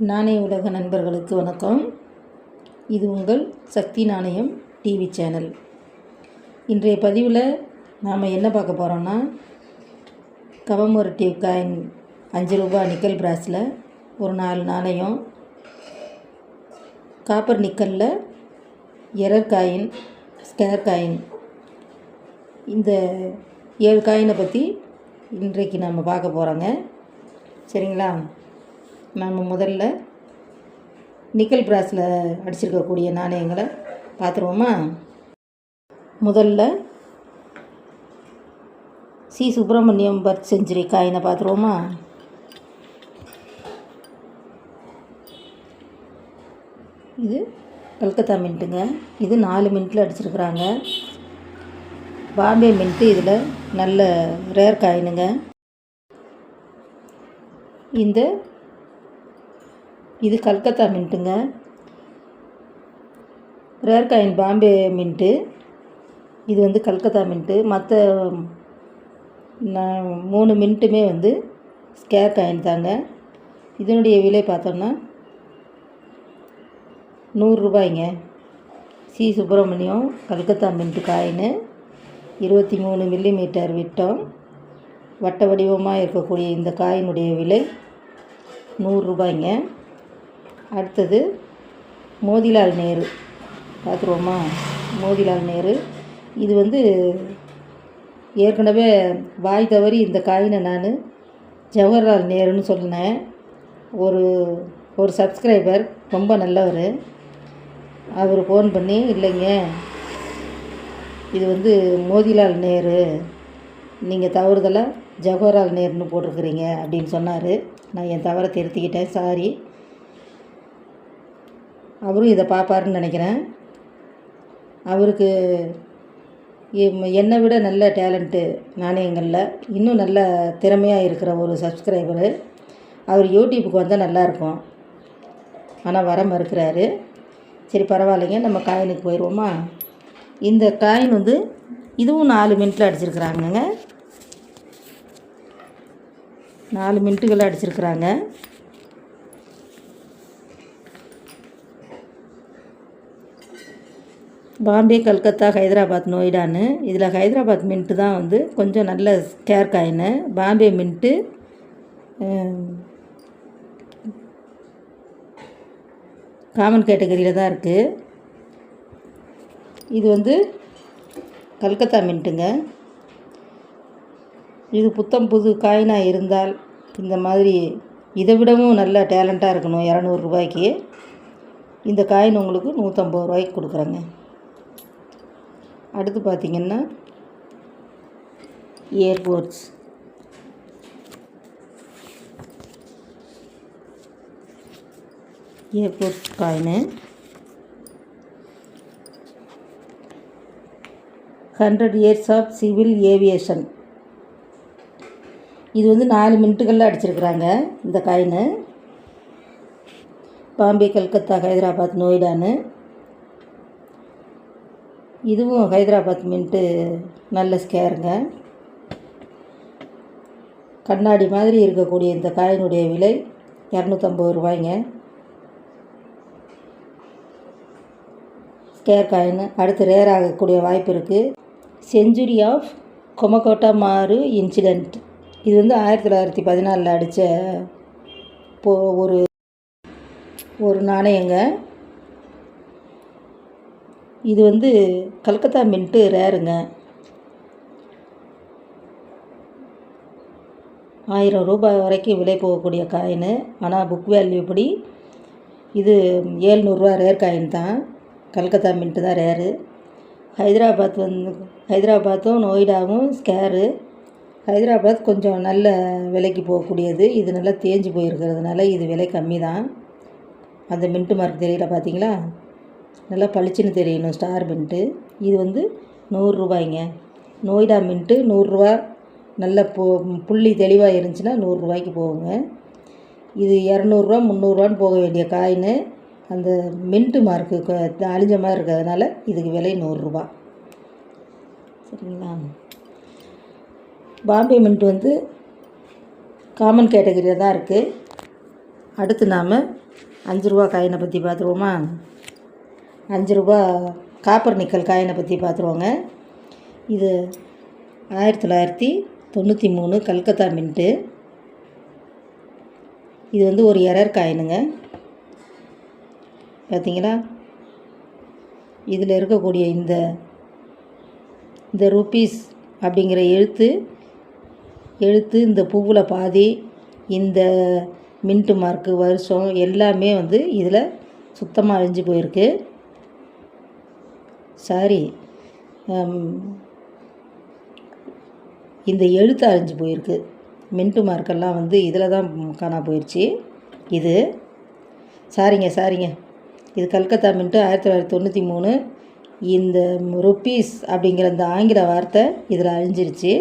நாணய உலக நண்பர்களுக்கு வணக்கம். இது உங்கள் சக்தி நாணயம் டிவி சேனல் இன்றைய பதிவில் நாம் என்ன பார்க்க போகிறோன்னா கவமோரட்டிவ் காயின் அஞ்சு ரூபாய் நிக்கல் பிராஸில் ஒரு நாலு நாணயம் காப்பர் நிக்கலில் எரர் காயின் ஸ்கேர் காயின். இந்த ஏழு காயினை பற்றி இன்றைக்கு நம்ம பார்க்க போகிறோங்க சரிங்களா? நம்ம முதல்ல நிக்கல் பிராஸில் அடிச்சிருக்கக்கூடிய நாணயங்களை பார்த்துருவோமா? முதல்ல சி. சுப்பிரமணியம் பர்த் செஞ்சுரி காயினை பார்த்துருவோமா? இது கல்கத்தா மின்ட்டுங்க. இது நாலு மின்ட்டில் அடிச்சிருக்கிறாங்க. பாம்பே மின்ட்டு இதில் நல்ல ரேர் காயினுங்க. இந்த இது Calcutta மின்ட்டுங்க. Rare coin Bombay mint. இது வந்து கல்கத்தா மின்ட்டு. மற்ற நான் மூணு மின்ட்டுமே வந்து ஸ்கேர் காயின் தாங்க. இதனுடைய விலை பார்த்தோம்னா நூறுரூபாய்ங்க C. Subramaniam Calcutta mint coin. இருபத்தி மூணு மில்லிமீட்டர் விட்டம். வட்ட வடிவமாக இருக்கக்கூடிய இந்த காயினுடைய விலை நூறுரூபாய்ங்க அடுத்தது மோதிலால் நேரு. பார்த்துருவோமா? மோதிலால் நேரு. இது வந்து ஏற்கனவே வாய் தவறி இந்த காயினை நான் ஜவஹர்லால் நேருன்னு சொன்னேன். ஒரு ஒரு சப்ஸ்கிரைபர் ரொம்ப நல்லவர். அவர் ஃபோன் பண்ணி இல்லைங்க இது வந்து மோதிலால் நேரு. நீங்கள் தவறுதலாக ஜவஹர்லால் நேருன்னு போட்டிருக்கிறீங்க அப்படின்னு சொன்னார். நான் என் தவறை திருத்திக்கிட்டேன். சாரி. அவரும் இதை பார்ப்பாருன்னு நினைக்கிறேன். அவருக்கு என்னை விட நல்ல டேலண்ட்டு நாணயங்களில் இன்னும் நல்ல திறமையாக இருக்கிற ஒரு சப்ஸ்கிரைபரு. அவர் யூடியூப்புக்கு வந்தால் நல்லாயிருக்கும். ஆனால் வர மறுக்கிறாரு. சரி பரவாயில்லைங்க நம்ம காயினுக்கு போயிடுவோமா? இந்த காயின் வந்து இதுவும் நாலு மினிட்டில் அடிச்சிருக்கிறாங்கங்க. நாலு மினிட்டுகளில் அடிச்சிருக்கிறாங்க. பாம்பே கல்கத்தா ஹைதராபாத் நோய்டான்னு. இதில் ஹைதராபாத் மின்ட்டு தான் வந்து கொஞ்சம் நல்ல கேர் காயின்னு. பாம்பே மின்ட்டு காமன் கேட்டகரியில் தான் இருக்குது இது வந்து கல்கத்தா மின்ட்டுங்க இது புத்தம் புது காயினாக இருந்தால் இந்த மாதிரி இதை விடவும் நல்ல டேலண்ட்டாக இருக்கணும் இரநூறுபாய்க்கு இந்த காயின் உங்களுக்கு நூற்றம்பது ரூபாய்க்கு கொடுக்குறேங்க. அடுத்து பார்த்திங்கன்னா airports airports coin hundred years of civil aviation இது வந்து நாலு மினிட்டுகளில் அடிச்சிருக்கிறாங்க இந்த காயினு பாம்பே கல்கத்தா ஹைதராபாத் நோய்டான்னு இதுவும் ஹைதராபாத் மின்ட்டு நல்ல ஸ்கேருங்க. கண்ணாடி மாதிரி இருக்கக்கூடிய இந்த காயினுடைய விலை இரநூத்தம்பது ரூபாய்ங்க. ஸ்கேர் காயின் அடுத்து ரேர் ஆகக்கூடிய வாய்ப்பு இருக்குது செஞ்சுரி ஆஃப் கொமகோட்டா மாறு இன்சிடெண்ட் இது வந்து ஆயிரத்தி தொள்ளாயிரத்தி பதினாலில் அடித்த போ ஒரு ஒரு நாணயங்க. இது வந்து கல்கத்தா மின்ட்டு ரேருங்க. ஆயிரம் ரூபாய் வரைக்கும் விலை போகக்கூடிய காயின். ஆனால் புக் வேல்யூ படி இது ஏழ்நூறுரூவா ரேர் காயின் தான். கல்கத்தா மின்ட்டு தான் ரேரு ஹைதராபாத் வந்து ஹைதராபாத்தும் நொய்டாவும் ஸ்கேரு ஹைதராபாத் கொஞ்சம் நல்ல விலைக்கு போகக்கூடியது. இது நல்லா தேஞ்சு போயிருக்கிறதுனால இது விலை கம்மி தான். அந்த மின்ட்டு மார்க் தெரியல பார்த்தீங்களா நல்லா பளிச்சுன்னு தெரியணும் ஸ்டார் மின்ட்டு. இது வந்து நூறுரூபாய்ங்க நோய்டா மின்ட்டு நூறுரூவா நல்ல போ புள்ளி தெளிவாக இருந்துச்சுன்னா நூறுரூவாய்க்கு போகுங்க. இது இரநூறுவா முந்நூறுரூவான்னு போக வேண்டிய காயின். அந்த மின்ட்டு மார்க்கு அழிஞ்ச மாதிரி இருக்கிறதுனால இதுக்கு விலை நூறுரூவா சரிங்களா? பாம்பே மின்ட் வந்து காமன் கேட்டகரியில் தான் இருக்குது அடுத்து நாம் அஞ்சு ரூபா காயினை பற்றி பார்த்துருவோமா? அஞ்சு ரூபா காப்பர் நிக்கல் காயினை பற்றி பார்த்துருவோங்க. இது ஆயிரத்தி தொள்ளாயிரத்தி தொண்ணூற்றி மூணு கல்கத்தா மின்ட்டு. இது வந்து ஒரு எரர் காயினுங்க. பார்த்தீங்களா? இதில் இருக்கக்கூடிய இந்த இந்த ருப்பீஸ் அப்படிங்கிற எழுத்து எழுத்து இந்த பூவில் பாதி இந்த மின்ட்டு மார்க்கு வருஷம் எல்லாமே வந்து இதில் சுத்தமாக அழிஞ்சு போயிருக்கு. சாரி um, இந்த எழுத்து அழிஞ்சு போயிருக்கு. மின்ட்டு மார்க்கெல்லாம் வந்து இதில் தான் காணா போயிடுச்சு இது. சாரிங்க சாரிங்க இது கல்கத்தா மின்ட்டு ஆயிரத்தி தொள்ளாயிரத்தி தொண்ணூற்றி மூணு. இந்த ருப்பீஸ் அப்படிங்கிற இந்த ஆங்கில வார்த்தை இதில் அழிஞ்சிருச்சு.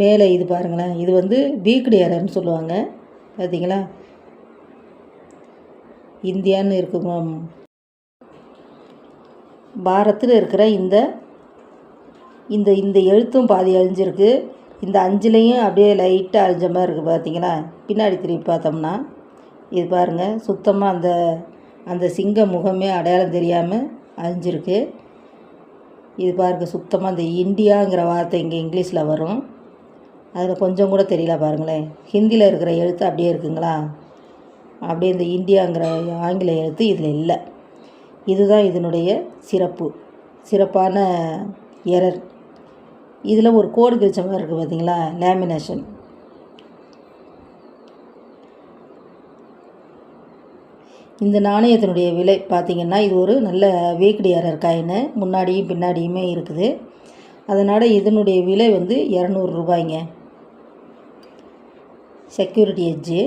மேலே இது பாருங்களேன். இது வந்து வீக்டு ஏரர்னு சொல்லுவாங்க. பார்த்தீங்களா இந்தியான்னு இருக்குமா? பாரத்தில் இருக்கிற இந்த இந்த இந்த எழுத்தும் பாதி அழிஞ்சிருக்கு. இந்த அஞ்சுலேயும் அப்படியே லைட்டாக அழிஞ்ச மாதிரி இருக்குது பார்த்தீங்களா? பின்னாடி திருப்பி பார்த்தோம்னா இது பாருங்கள் சுத்தமாக அந்த அந்த சிங்க முகமே அடையாளம் தெரியாமல் அழிஞ்சிருக்கு. இது பாருங்கள் சுத்தமாக அந்த இந்தியாங்கிற வார்த்தை இங்கே இங்கிலீஷில் வரும். அதில் கொஞ்சம் கூட தெரியல பாருங்களேன். ஹிந்தியில் இருக்கிற எழுத்து அப்படியே இருக்குங்களா? அப்படியே இந்த இந்தியாங்கிற ஆங்கில எழுத்து இதில் இல்லை. இதுதான் இதனுடைய சிறப்பு சிறப்பான எரர் இதில் ஒரு கோடு கிழிச்ச மாதிரி இருக்குது பார்த்தீங்களா லேமினேஷன் இந்த நாணயத்தினுடைய விலை பார்த்திங்கன்னா இது ஒரு நல்ல வீக்டு எரர் காயின் முன்னாடியும் பின்னாடியுமே இருக்குது. அதனால் இதனுடைய விலை வந்து இரநூறு ரூபாய்ங்க. செக்யூரிட்டி எட்ஜு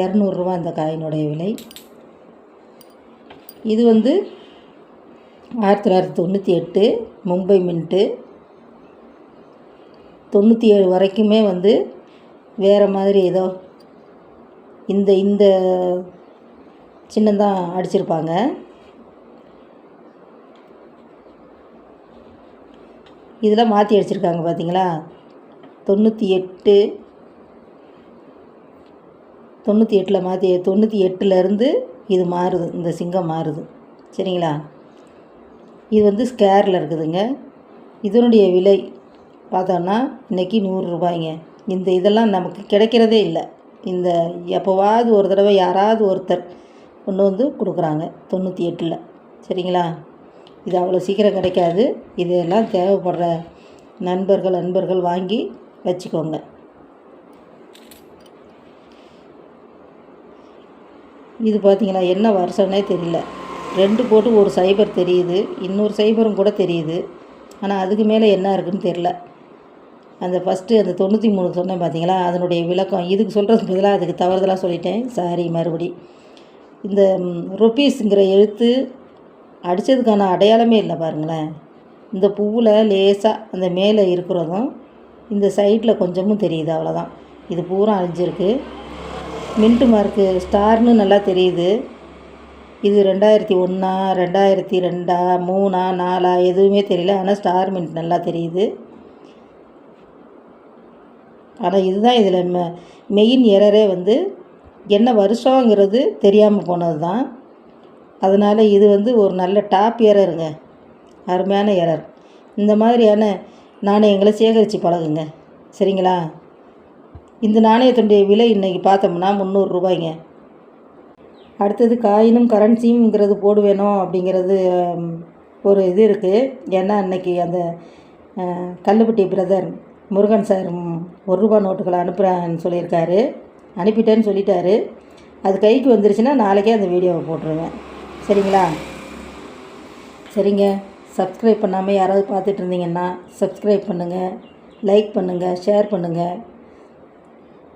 இரநூறுவா இந்த காயினுடைய விலை. இது வந்து ஆயிரத்தி தொள்ளாயிரத்தி தொண்ணூற்றி எட்டு மும்பை மின்ட்டு. தொண்ணூற்றி ஏழு வரைக்குமே வந்து வேறு மாதிரி ஏதோ இந்த இந்த சின்னந்தான் அடிச்சிருப்பாங்க. இதெல்லாம் மாற்றி அடிச்சிருக்காங்க பார்த்தீங்களா தொண்ணூற்றி எட்டு தொண்ணூற்றி எட்டில் மாற்றி தொண்ணூற்றி எட்டுலேருந்து இது மாறுது இந்த சிங்கம் மாறுது. சரிங்களா? இது வந்து ஸ்கேரில் இருக்குதுங்க. இதனுடைய விலை பார்த்தோன்னா இன்றைக்கி நூறுரூபாய்ங்க இந்த இதெல்லாம் நமக்கு கிடைக்கிறதே இல்லை. இந்த எப்போவாவது ஒரு தடவை யாராவது ஒருத்தர் கொண்டு வந்து கொடுக்குறாங்க தொண்ணூற்றி எட்டில் சரிங்களா? இது அவ்வளோ சீக்கிரம் கிடைக்காது. இதெல்லாம் தேவைப்படுற நண்பர்கள் அன்பர்கள் வாங்கி வச்சுக்கோங்க. இது பார்த்தீங்களா என்ன வருஷம்னே தெரியல. ரெண்டு போட்டு ஒரு சைபர் தெரியுது. இன்னொரு சைபரும் கூட தெரியுது. ஆனால் அதுக்கு மேலே என்ன இருக்குதுன்னு தெரில அந்த ஃபஸ்ட்டு அந்த தொண்ணூற்றி மூணு சொன்னேன் பார்த்தீங்களா அதனுடைய விளக்கம். இதுக்கு சொல்கிறது பதிலாக அதுக்கு தவறுதலாக சொல்லிட்டேன். சாரி மறுபடி. இந்த ருப்பீஸுங்கிற எழுத்து அடித்ததுக்கான அடையாளமே இல்லை பாருங்களேன். இந்த பூவில் லேசாக அந்த மேலே இருக்கிறதும் இந்த சைட்டில் கொஞ்சமும் தெரியுது அவ்வளோதான் இது பூரா அழிஞ்சிருக்கு. மின்ட்டு மார்க்கு ஸ்டார்னு நல்லா தெரியுது. இது ரெண்டாயிரத்தி ஒன்றா ரெண்டாயிரத்தி ரெண்டா மூணா நாலா எதுவுமே தெரியல. ஆனால் ஸ்டார் மின்ட் நல்லா தெரியுது. ஆனால் இதுதான் இதில் மெ மெயின் எரரே வந்து என்ன வருஷங்கிறது தெரியாமல் போனது தான் அதனால் இது வந்து ஒரு நல்ல டாப் எரருங்க அருமையான எரர் இந்த மாதிரியான நாணயங்களை சேகரித்து பழகுங்க. சரிங்களா? இந்த நாணயத்தினுடைய விலை இன்றைக்கி பார்த்தோம்னா முந்நூறுரூபாய்ங்க அடுத்தது காயினும் கரன்சியும்ங்கிறது போடுவேணும் அப்படிங்கிறது ஒரு இது இருக்குது ஏன்னா அன்னைக்கு அந்த கல்லுப்பட்டி பிரதர் முருகன் சார் ஒரு ரூபா நோட்டுகளை அனுப்புகிறேன்னு சொல்லியிருக்காரு. அனுப்பிட்டேன்னு சொல்லிட்டாரு. அது கைக்கு வந்துருச்சுன்னா நாளைக்கே அந்த வீடியோவை போட்டுருவேன். சரிங்களா? சரிங்க. சப்ஸ்கிரைப் பண்ணாமல் யாராவது பார்த்துட்டு இருந்தீங்கன்னா சப்ஸ்கிரைப் பண்ணுங்கள் லைக் பண்ணுங்கள் ஷேர் பண்ணுங்கள்